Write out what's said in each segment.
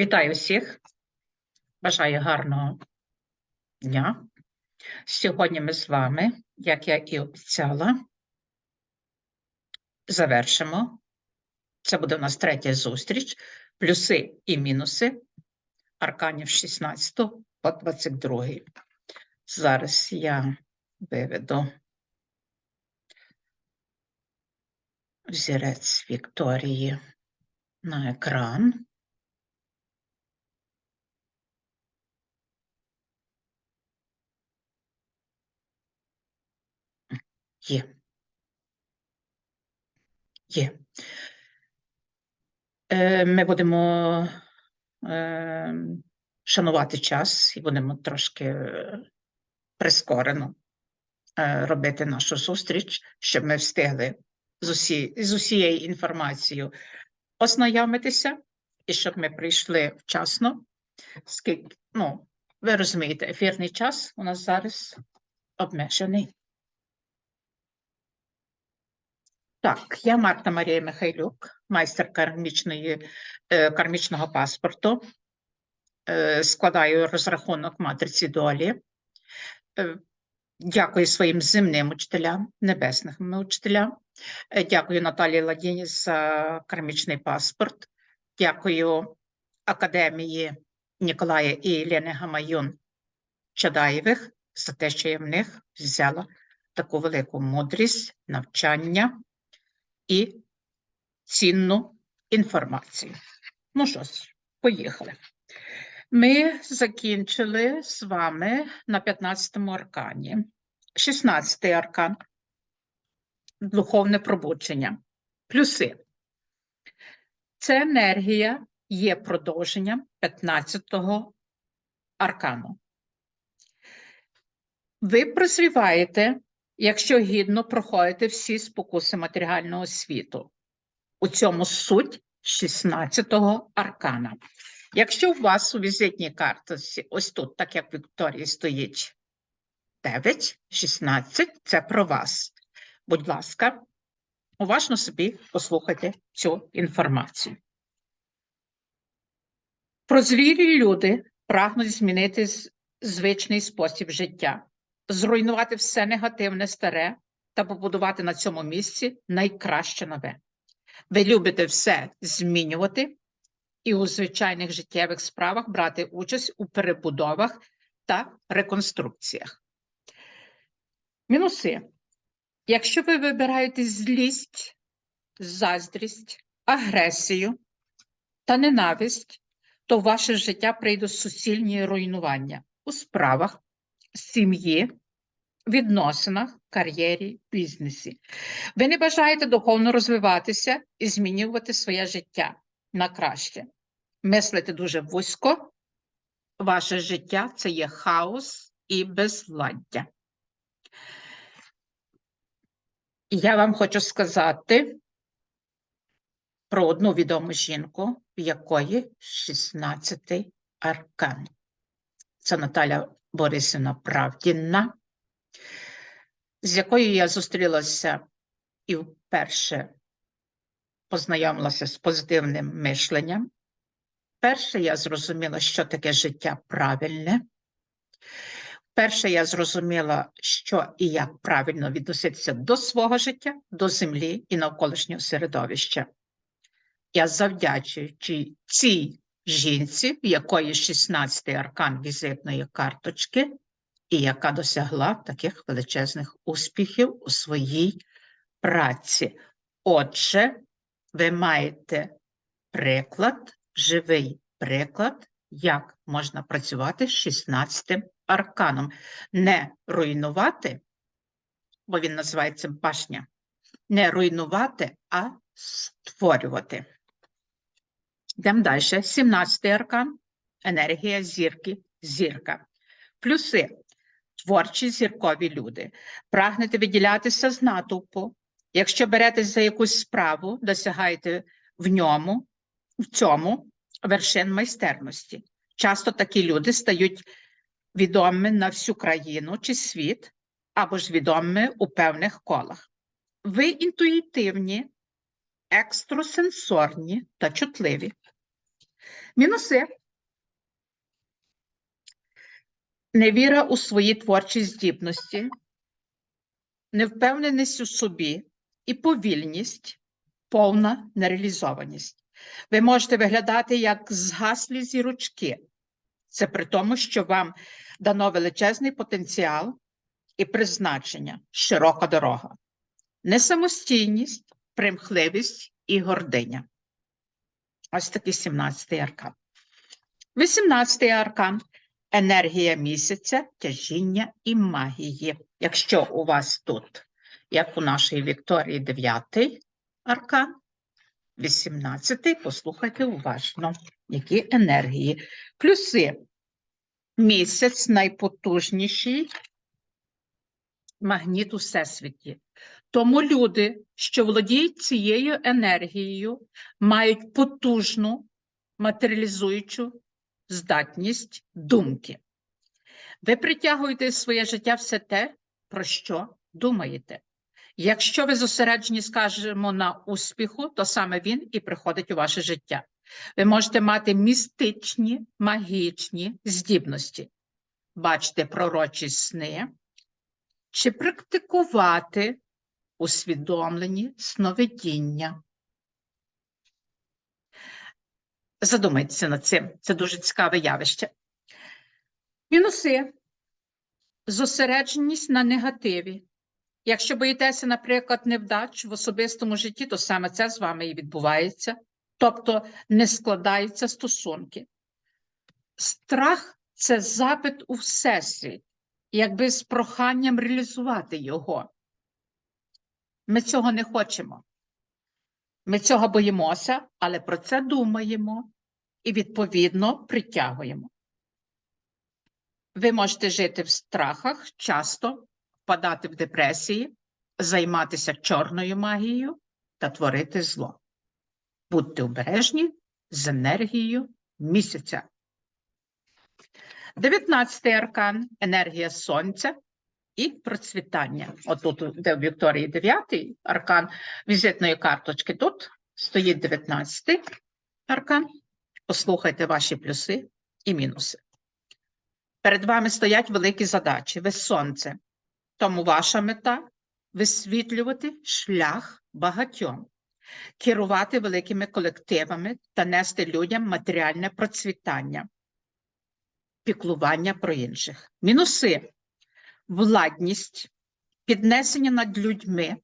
Вітаю всіх. Бажаю гарного дня. Сьогодні ми з вами, як я і обіцяла, завершимо. Це буде у нас третя зустріч. Плюси і мінуси арканів 16 по 22. Зараз я виведу взірець Вікторії на екран. Є. Є. Е, Ми будемо е, шанувати час і будемо трошки е, прискорено е, робити нашу зустріч, щоб ми встигли з, усі, з усією інформацією ознайомитися і щоб ми прийшли вчасно. Скільки, ну, ви розумієте, ефірний час у нас зараз обмежений. Так, я Марта Марія Михайлюк, майстер кармічної, е, кармічного паспорту. Е, Складаю розрахунок матриці долі. Е, Дякую своїм земним учителям, небесним учителям. Дякую Наталії Ладіні за кармічний паспорт. Дякую Академії Ніколая і Єлени Гамаюн Чадаєвих за те, що я в них взяла таку велику мудрість, навчання і цінну інформацію. Ну що ж, поїхали. Ми закінчили з вами на 15-му аркані. 16-й аркан духовне пробудження. Плюси. Це енергія є продовженням 15-го аркану. Ви прозріваєте якщо гідно проходите всі спокуси матеріального світу. У цьому суть 16-го аркана. Якщо у вас у візитній картці, ось тут, так як Вікторії стоїть 9, 16, це про вас. Будь ласка, уважно собі послухайте цю інформацію. Прозрілі люди прагнуть змінити звичний спосіб життя зруйнувати все негативне старе та побудувати на цьому місці найкраще нове. Ви любите все змінювати і у звичайних життєвих справах брати участь у перебудовах та реконструкціях. Мінуси. Якщо ви вибираєте злість, заздрість, агресію та ненависть, то в ваше життя прийдуть суцільні руйнування у справах, сім'ї, відносинах, кар'єрі, бізнесі. Ви не бажаєте духовно розвиватися і змінювати своє життя на краще. Мислите дуже вузько, ваше життя це є хаос і безладдя. Я вам хочу сказати про одну відому жінку, в якої 16-й аркан. Це Наталя Борисівна Правдінна, з якою я зустрілася і вперше познайомилася з позитивним мишленням. Перше я зрозуміла, що таке життя правильне. Перше я зрозуміла, що і як правильно відноситися до свого життя, до землі і навколишнього середовища. Я завдячуючи цій жінці, в якої 16-й аркан візитної карточки, і яка досягла таких величезних успіхів у своїй праці. Отже, ви маєте приклад, живий приклад, як можна працювати з 16 арканом. Не руйнувати, бо він називається башня, не руйнувати, а створювати. Йдемо далі. 17 аркан, енергія зірки, зірка. Плюси творчі зіркові люди. Прагнете виділятися з натовпу. Якщо беретесь за якусь справу, досягаєте в ньому, в цьому вершин майстерності. Часто такі люди стають відомими на всю країну чи світ, або ж відомими у певних колах. Ви інтуїтивні, екстрасенсорні та чутливі. Мінуси. Невіра у свої творчі здібності, невпевненість у собі і повільність, повна нереалізованість. Ви можете виглядати як згаслі зірочки. Це при тому, що вам дано величезний потенціал і призначення, широка дорога, несамостійність, примхливість і гординя. Ось такий 17-й аркан. 18-й аркан енергія місяця, тяжіння і магії. Якщо у вас тут, як у нашої Вікторії, 9-й аркан, 18-й, послухайте уважно, які енергії. Плюси. Місяць найпотужніший магніт у всесвіті. Тому люди, що володіють цією енергією, мають потужну матеріалізуючу здатність думки. Ви притягуєте в своє життя все те, про що думаєте. Якщо ви зосереджені, скажімо, на успіху, то саме він і приходить у ваше життя. Ви можете мати містичні, магічні здібності, бачити пророчі сни чи практикувати усвідомлені сновидіння. Задумайтеся над цим, це дуже цікаве явище. Мінуси. Зосередженість на негативі. Якщо боїтеся, наприклад, невдач в особистому житті, то саме це з вами і відбувається. Тобто не складаються стосунки. Страх це запит у всесвіт, якби з проханням реалізувати його. Ми цього не хочемо. Ми цього боїмося, але про це думаємо і, відповідно, притягуємо. Ви можете жити в страхах, часто впадати в депресії, займатися чорною магією та творити зло. Будьте обережні з енергією місяця. 19-й аркан енергія сонця і процвітання. Отут, де в Вікторії 9-й аркан візитної карточки, тут стоїть 19-й аркан. Послухайте ваші плюси і мінуси. Перед вами стоять великі задачі. Ви сонце. Тому ваша мета висвітлювати шлях багатьом, керувати великими колективами та нести людям матеріальне процвітання, піклування про інших. Мінуси владність, піднесення над людьми,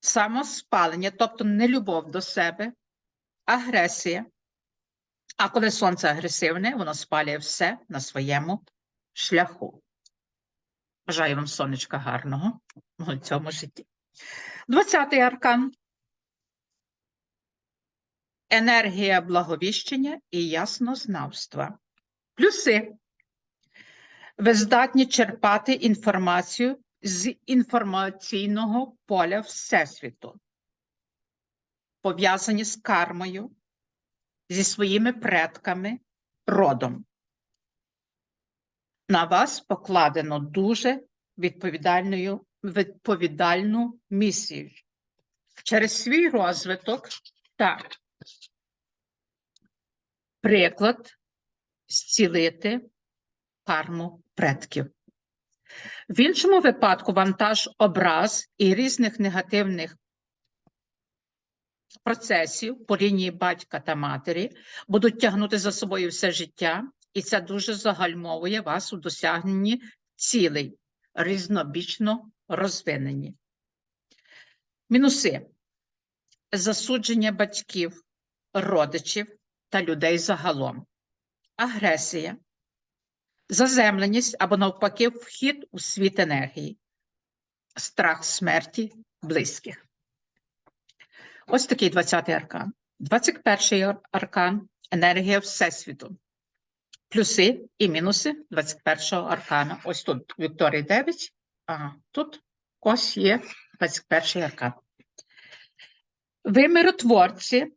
самоспалення, тобто нелюбов до себе, агресія. А коли сонце агресивне, воно спалює все на своєму шляху. Бажаю вам сонечка гарного в цьому житті. 20-й аркан. Енергія благовіщення і яснознавства. Плюси. Ви здатні черпати інформацію з інформаційного поля Всесвіту, пов'язані з кармою, зі своїми предками, родом. На вас покладено дуже відповідальною, відповідальну місію. Через свій розвиток та приклад зцілити карму предків. В іншому випадку вантаж образ і різних негативних процесів по лінії батька та матері будуть тягнути за собою все життя, і це дуже загальмовує вас у досягненні цілей, різнобічно розвинені. Мінуси засудження батьків, родичів та людей загалом, агресія, заземленість або навпаки вхід у світ енергії, страх смерті близьких. Ось такий 20-й аркан. 21-й аркан енергія Всесвіту. Плюси і мінуси 21-го аркана. Ось тут Вікторії 9, а тут ось є 21-й аркан. Ви миротворці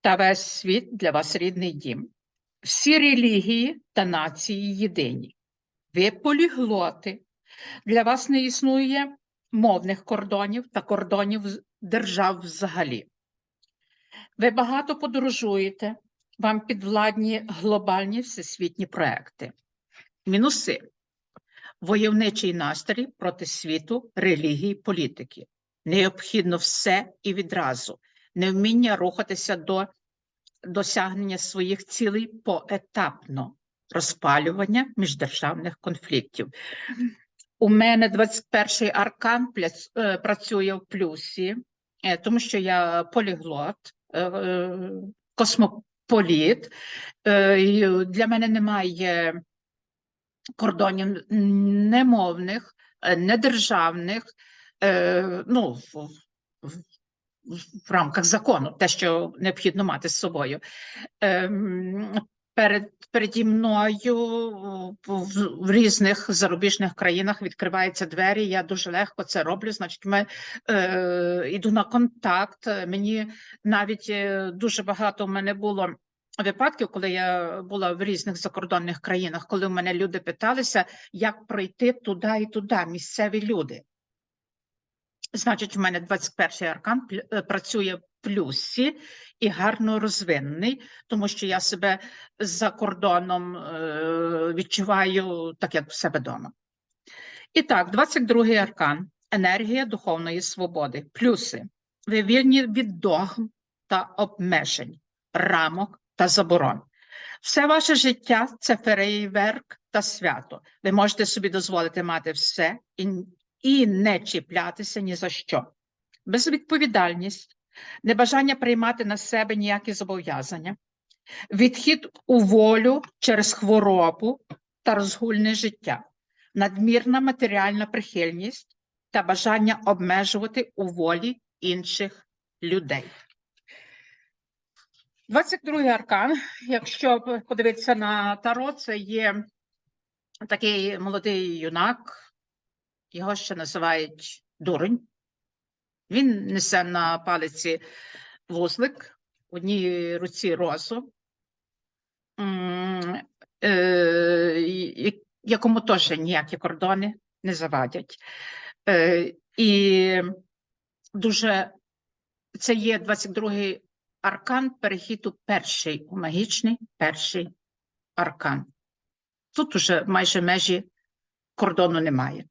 та весь світ для вас рідний дім. Всі релігії та нації єдині. Ви поліглоти. Для вас не існує мовних кордонів та кордонів держав взагалі. Ви багато подорожуєте, вам підвладні глобальні всесвітні проекти. Мінуси. Войовничий настрій проти світу, релігії, політики. Необхідно все і відразу. Невміння рухатися до досягнення своїх цілей поетапно. Розпалювання міждержавних конфліктів. У мене 21-й аркан е, працює в плюсі, е, тому що я поліглот, е, космополіт. Для мене немає кордонів немовних, недержавних, ну, в, рамках закону, те, що необхідно мати з собою. Ем, Перед переді мною в, в різних зарубіжних країнах відкриваються двері. Я дуже легко це роблю. Значить, ми е, йду на контакт. Мені навіть е, дуже багато в мене було випадків, коли я була в різних закордонних країнах, коли в мене люди питалися, як пройти туди і туди, місцеві люди. Значить, у мене 21-й аркан е, працює в плюсі і гарно розвинений, тому що я себе за кордоном е, відчуваю так, як в себе вдома. І так, 22-й аркан енергія духовної свободи. Плюси. Ви вільні від догм та обмежень, рамок та заборон. Все ваше життя це фейерверк та свято. Ви можете собі дозволити мати все і, і не чіплятися ні за що. Безвідповідальність, небажання приймати на себе ніякі зобов'язання, відхід у волю через хворобу та розгульне життя, надмірна матеріальна прихильність та бажання обмежувати у волі інших людей. 22-й аркан, якщо подивитися на Таро, це є такий молодий юнак, його ще називають дурень. Він несе на палиці вузлик, в одній руці розу, е, якому теж ніякі кордони не завадять. Е, І дуже це є 22-й аркан перехід перший, у магічний перший аркан. Тут уже майже межі кордону немає.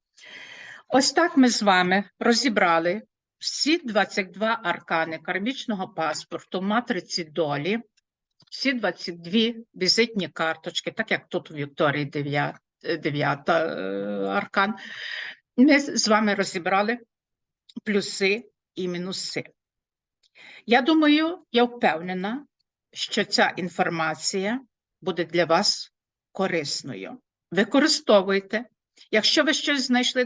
Ось так ми з вами розібрали всі 22 аркани кармічного паспорту, матриці долі, всі 22 візитні карточки, так як тут у Вікторії 9, 9 аркан. Ми з вами розібрали плюси і мінуси. Я думаю, я впевнена, що ця інформація буде для вас корисною. Використовуйте. Якщо ви щось знайшли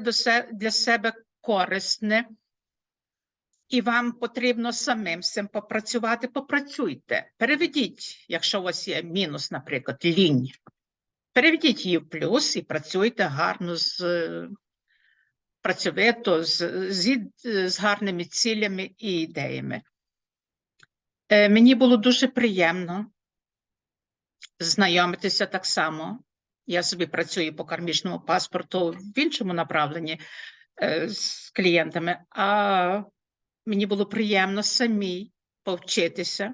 для себе корисне, і вам потрібно самим цим попрацювати, попрацюйте. Переведіть, якщо у вас є мінус, наприклад, лінь. Переведіть її в плюс і працюйте гарно з працьовито, з, з, з гарними цілями і ідеями. Е, Мені було дуже приємно знайомитися так само. Я собі працюю по кармічному паспорту в іншому направленні е, з клієнтами, а мені було приємно самій повчитися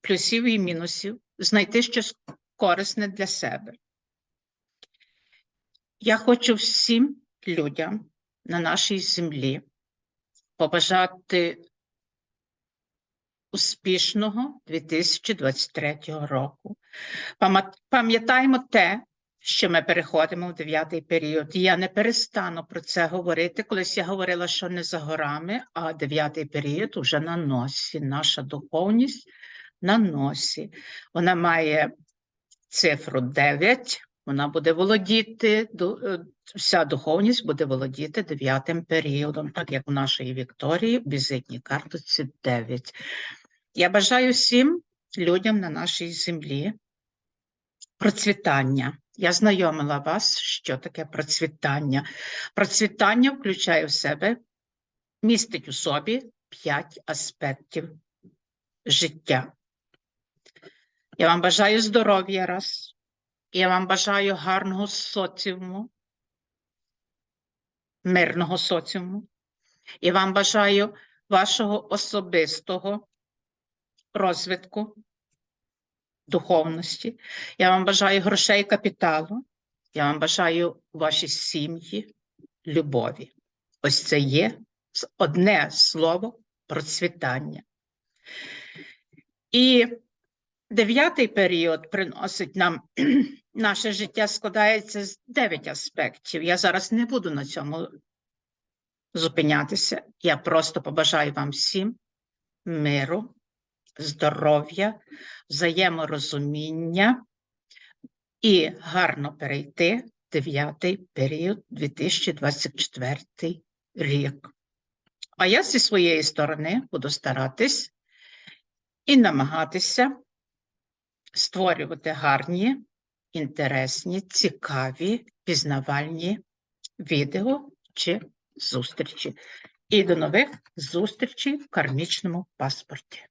плюсів і мінусів, знайти щось корисне для себе. Я хочу всім людям на нашій землі побажати успішного 2023 року. Пам'ятаємо те, що ми переходимо в дев'ятий період. Я не перестану про це говорити. Колись я говорила, що не за горами, а дев'ятий період уже на носі. Наша духовність на носі. Вона має цифру 9, вона буде володіти, е, вся духовність буде володіти дев'ятим періодом, так як у нашої Вікторії в візитній карточці 9. Я бажаю всім людям на нашій землі процвітання. Я знайомила вас, що таке процвітання. Процвітання включає в себе, містить у собі п'ять аспектів життя. Я вам бажаю здоров'я раз. Я вам бажаю гарного соціуму, мирного соціуму. І вам бажаю вашого особистого розвитку, духовності. Я вам бажаю грошей капіталу. Я вам бажаю вашій сім'ї, любові. Ось це є одне слово процвітання. І дев'ятий період приносить нам наше життя складається з дев'ять аспектів. Я зараз не буду на цьому зупинятися. Я просто побажаю вам всім миру, здоров'я, взаєморозуміння і гарно перейти дев'ятий період 2024 рік. А я зі своєї сторони буду старатись і намагатися створювати гарні, інтересні, цікаві, пізнавальні відео чи зустрічі. І до нових зустрічей в кармічному паспорті.